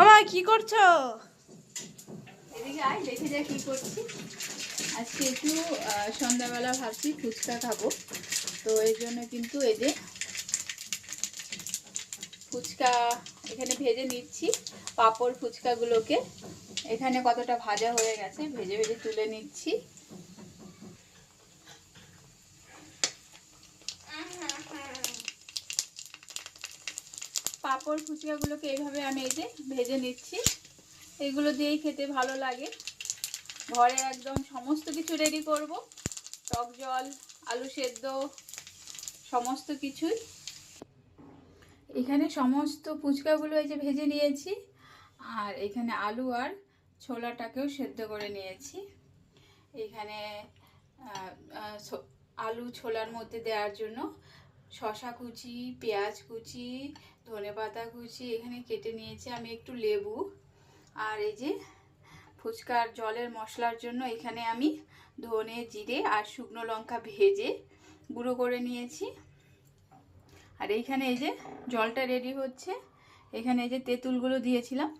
আমা, কি করছ? এদিকে আয়, দেখে যা কি করছি। আজকে একটু সন্ধ্যাবেলা ভাবছি ফুচকা খাব। তো এই জন্য কিন্তু এই যে ফুচকা এখানে ভেজে নিচ্ছি, পাঁপড় ফুচকাগুলোকে। এখানে কতটা ভাজা হয়ে গেছে, ভেজে ভেজে তুলে নিচ্ছি। পাঁপড় ফুচকাগুলোকে এইভাবে আমি এই যে ভেজে নিচ্ছি। এগুলো দিয়েই খেতে ভালো লাগে। ঘরে একদম সমস্ত কিছু রেডি করব। টক জল, আলু সেদ্ধ, সমস্ত কিছুই। এখানে সমস্ত ফুচকাগুলো এই যে ভেজে নিয়েছি। আর এখানে আলু আর ছোলাটাকেও সেদ্ধ করে নিয়েছি। এখানে আলু ছোলার মধ্যে দেওয়ার জন্য শশা কুচি, পেঁয়াজ কুচি ধনেপাতা কুচি এখানে কেটে নিয়েছি। আমি একটু লেবু আর এই যে ফুচকার জলের মশলার জন্য এখানে আমি ধনে, জিরে আর শুকনো লঙ্কা ভেজে গুঁড়ো করে নিয়েছি। আর এইখানে এই যে জলটা রেডি হচ্ছে। এখানে এই যে তেঁতুলগুলো দিয়েছিলাম।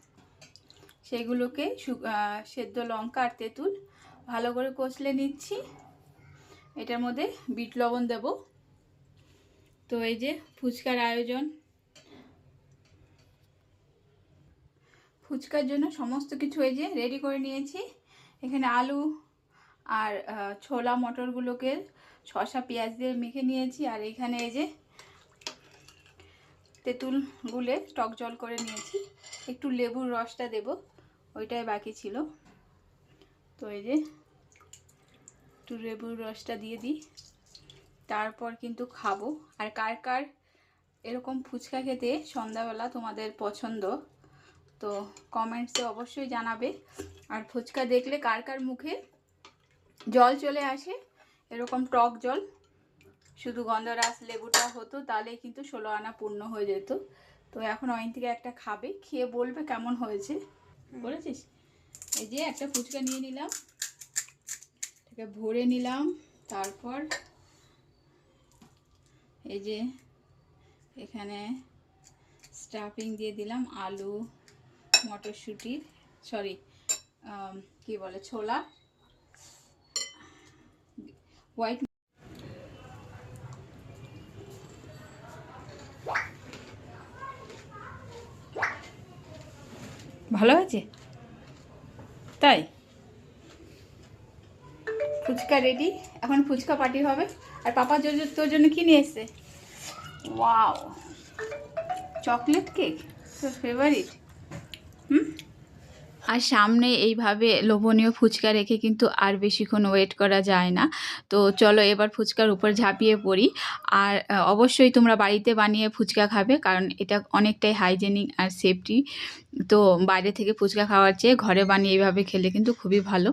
সেগুলোকে সেদ্ধ লঙ্কা আর তেঁতুল ভালো করে কষলে নিচ্ছি। এটার মধ্যে বিট লবণ দেব। তো এই যে ফুচকার আয়োজন। ফুচকার জন্য সমস্ত কিছু এই যে রেডি করে নিয়েছি। এখানে আলু আর ছোলা মটরগুলোকে শসা পেঁয়াজ দিয়ে মেখে নিয়েছি। আর এখানে এই যে তেঁতুল গুলে টক জল করে নিয়েছি। একটু লেবুর রসটা দেব, ওইটাই বাকি ছিল। তো এই যে একটু লেবুর রসটা দিয়ে দিই। তারপর কিন্তু খাব। আর কার কার এরকম ফুচকা খেতে সন্ধ্যাবেলা তোমাদের পছন্দ তো কমেন্টসে অবশ্যই জানাবে। আর ফুচকা দেখলে কার কার মুখে জল চলে আসে এরকম টক জল শুধু গন্ধরাস লেবুটা হতো তাহলে কিন্তু ষোলো আনা পূর্ণ হয়ে যেত। তো এখন অয়ন থেকে একটা খাবে খেয়ে বলবে কেমন হয়েছে। বলেছিস? এই যে একটা ফুচকা নিয়ে নিলাম ভরে নিলাম তারপর এই যে এখানে স্টাফিং দিয়ে দিলাম আলু, মটরশুঁটি সরি কি বলে, ছোলা হোয়াইট ভালো আছে তাই? ফুচকা রেডি এখন ফুচকা পার্টি হবে। আর পাপা তোর জন্য কি নিয়ে এসছে? ওয়াও চকলেট কেক তোর ফেভারিট হুম? আর সামনে এইভাবে লোভনীয় ফুচকা রেখে কিন্তু আর বেশিক্ষণ ওয়েট করা যায় না। তো চলো এবার ফুচকার উপর ঝাঁপিয়ে পড়ি। আর অবশ্যই তোমরা বাড়িতে বানিয়ে ফুচকা খাবে, কারণ এটা অনেকটাই হাইজেনিক আর সেফটি তো বাইরে থেকে ফুচকা খাওয়ার চেয়ে ঘরে বানিয়ে এইভাবে খেলে কিন্তু খুবই ভালো।